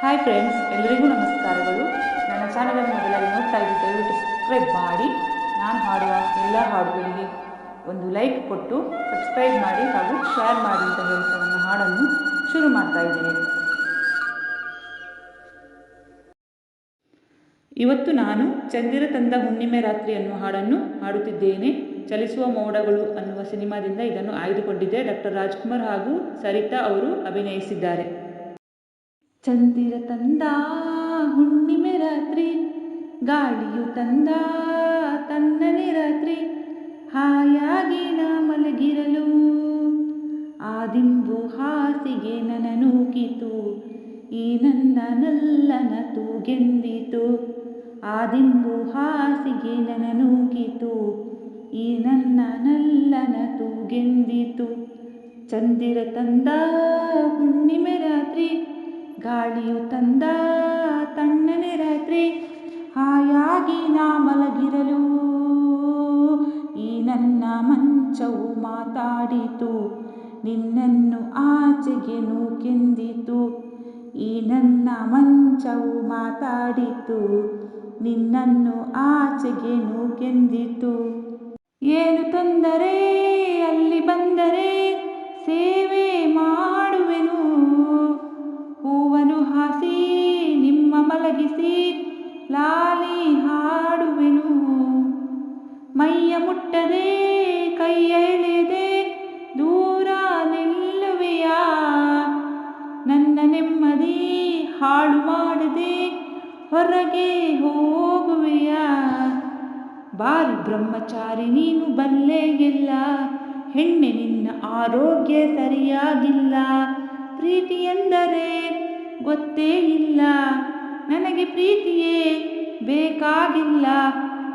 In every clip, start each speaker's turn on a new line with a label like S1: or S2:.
S1: Hi friends ಎಲ್ಲರಿಗೂ ನಮಸ್ಕಾರಗಳು. ನನ್ನ ಚಾನಲನ್ನು ಮೊದಲಾಗಿ ನೋಡ್ತಾ ಇದ್ದು ದಯವಿಟ್ಟು ಸಬ್ಸ್ಕ್ರೈಬ್ ಮಾಡಿ. ನಾನು ಹಾಡುವ ಎಲ್ಲ ಹಾಡುಗಳಿಗೆ ಒಂದು ಲೈಕ್ ಕೊಟ್ಟು ಸಬ್ಸ್ಕ್ರೈಬ್ ಮಾಡಿ ಹಾಗೂ ಶೇರ್ ಮಾಡಿ ಅಂತ ಹೇಳ್ತಾ ನನ್ನ ಹಾಡನ್ನು ಶುರು ಮಾಡ್ತಾ ಇದ್ದೇನೆ. ಇವತ್ತು ನಾನು ಚಂದಿರ ತಂದ ಹುಣ್ಣಿಮೆ ರಾತ್ರಿ ಅನ್ನುವ ಹಾಡನ್ನು ಹಾಡುತ್ತಿದ್ದೇನೆ. ಚಲಿಸುವ ಮೋಡಗಳು ಅನ್ನುವ ಸಿನಿಮಾದಿಂದ ಇದನ್ನು ಆಯ್ದುಕೊಂಡಿದ್ದೆ. ಡಾಕ್ಟರ್ ರಾಜ್ಕುಮಾರ್ ಹಾಗೂ ಸರಿತಾ ಅವರು ಅಭಿನಯಿಸಿದ್ದಾರೆ. ಚಂದಿರ ತಂದ ಹುಣ್ಣಿಮೆ ರಾತ್ರಿ, ಗಾಳಿಯು ತಂದ ತನ್ನನೆ ರಾತ್ರಿ, ಹಾಯಾಗಿ ನಾ ಮಲಗಿರಲು. ಆದಿಂಬು ಹಾಸಿಗೆ ನನ್ನ ನೂಕಿತು, ಈ ನನ್ನ ನಲ್ಲನ ತೂಗೆಂದಿತು ಆದಿಂಬು ಹಾಸಿಗೆ ನನ್ನ ನೂಕಿತು, ಈ ನನ್ನ ನಲ್ಲನ ತೂಗೆಂದಿತು ಚಂದಿರ ತಂದ ಗಾಳಿಯು ತಂದ ತಣ್ಣನೆ ರಾತ್ರಿ, ಹಾಯಾಗಿ ನಾ ಮಲಗಿರಲು. ಈ ನನ್ನ ಮಂಚವು ಮಾತಾಡಿತು, ನಿನ್ನನ್ನು ಆಚೆಗೆ ನೂಕೆಂದಿತು. ಈ ನನ್ನ ಮಂಚವು ಮಾತಾಡಿತು, ನಿನ್ನನ್ನು ಆಚೆಗೆ ನೂಕೆಂದಿತು. ಏನು ತೊಂದರೆ, ಅಲ್ಲಿ ಬಂದರೆ ಸೇವೆ ಹೊರಗೆ ಹೋಗುವೆಯ? ಬಾರಿ ಬ್ರಹ್ಮಚಾರಿ ನೀನು ಬಲ್ಲೆ ಇಲ್ಲ ಹೆಣ್ಣೆ ನಿನ್ನ ಆರೋಗ್ಯ ಸರಿಯಾಗಿಲ್ಲ. ಪ್ರೀತಿ ಎಂದರೆ ಗೊತ್ತೇ ಇಲ್ಲ. ನನಗೆ ಪ್ರೀತಿಯೇ ಬೇಕಾಗಿಲ್ಲ.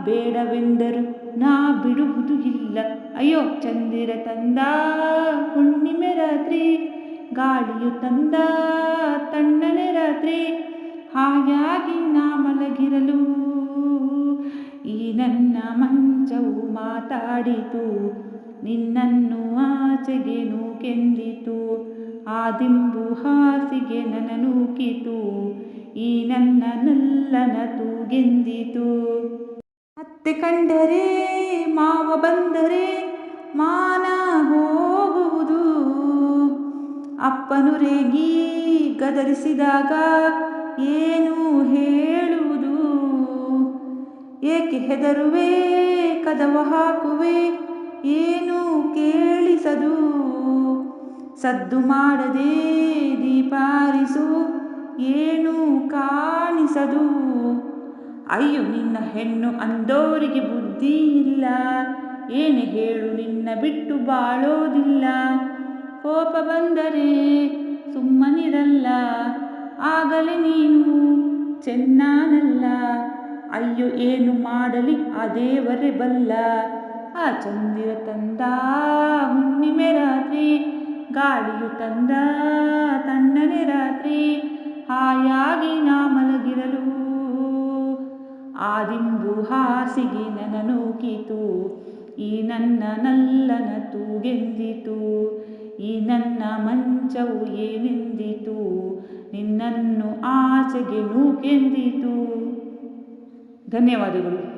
S1: ಬೇಡವೆಂದರು ನಾ ಬಿಡುವುದು ಇಲ್ಲ. ಅಯ್ಯೋ, ಚಂದಿರ ತಂದ, ಹುಣ್ಣಿಮೆ ರಾತ್ರಿ, ಗಾಳಿಯು ತಂದ, ತಣ್ಣನೆ ರಾತ್ರಿ ಹಾಯಾಗಿ ನಾ ಮಲಗಿರಲು. ಈ ನನ್ನ ಮಂಚವು ಮಾತಾಡಿತು, ನಿನ್ನನ್ನು ಆಚೆಗೆ ನೂಕೆಂದಿತು, ಆ ದಿಂಬು ಹಾಸಿಗೆ ನನ್ನ ನೂಕಿತು, ಈ ನನ್ನ ನಲ್ಲನ ತೂಗೆಂದಿತು. ಮತ್ತೆ ಕಂಡರೆ, ಮಾವ ಬಂದರೆ ಮಾನ ಹೋಗುವುದು. ಅಪ್ಪನು ರೇಗಿ ಗದರಿಸಿದಾಗ ಏನು ಹೇಳುವುದು? ಏಕೆ ಹೆದರುವೆ? ಕದವ ಹಾಕುವೆ? ಏನು ಕೇಳಿಸದು? ಸದ್ದು ಮಾಡದೆ ದೀಪಾರಿಸು, ಏನು ಕಾಣಿಸದು? ಅಯ್ಯೋ, ನಿನ್ನ ಹೆಣ್ಣು ಅಂದೋರಿಗೆ ಬುದ್ಧಿ ಇಲ್ಲ. ಏನು ಹೇಳು, ನಿನ್ನ ಬಿಟ್ಟು ಬಾಳೋದಿಲ್ಲ. ಕೋಪ ಬಂದರೆ ಸುಮ್ಮನಿರಲ್ಲ. ಆಗಲೇ ನೀನು. ಚೆನ್ನಾನಲ್ಲ. ಅಯ್ಯೋ, ಏನು ಮಾಡಲಿ? ಆ ದೇವರೇ ಬಲ್ಲ. ಆ ಚಂದಿರ ತಂದ ಹುಣ್ಣಿಮೆ ರಾತ್ರಿ, ಗಾಳಿಯು ತಂದ ತಣ್ಣನೆ ರಾತ್ರಿ, ಹಾಯಾಗಿ ನಾ ಮಲಗಿರಲು. ಆದಿಂಬು ಹಾಸಿಗೆ ನನ್ನ ನೂಕಿತು ಈ ನನ್ನ ನಲ್ಲನ ತೂಗೆಂದಿತು. ಈ ನನ್ನ ಮಂಚವು ಏನೆಂದಿತು? ನಿನ್ನನ್ನು ಆಚೆಗೆ ನೂಕೆಂದಿತು. ಧನ್ಯವಾದಗಳು.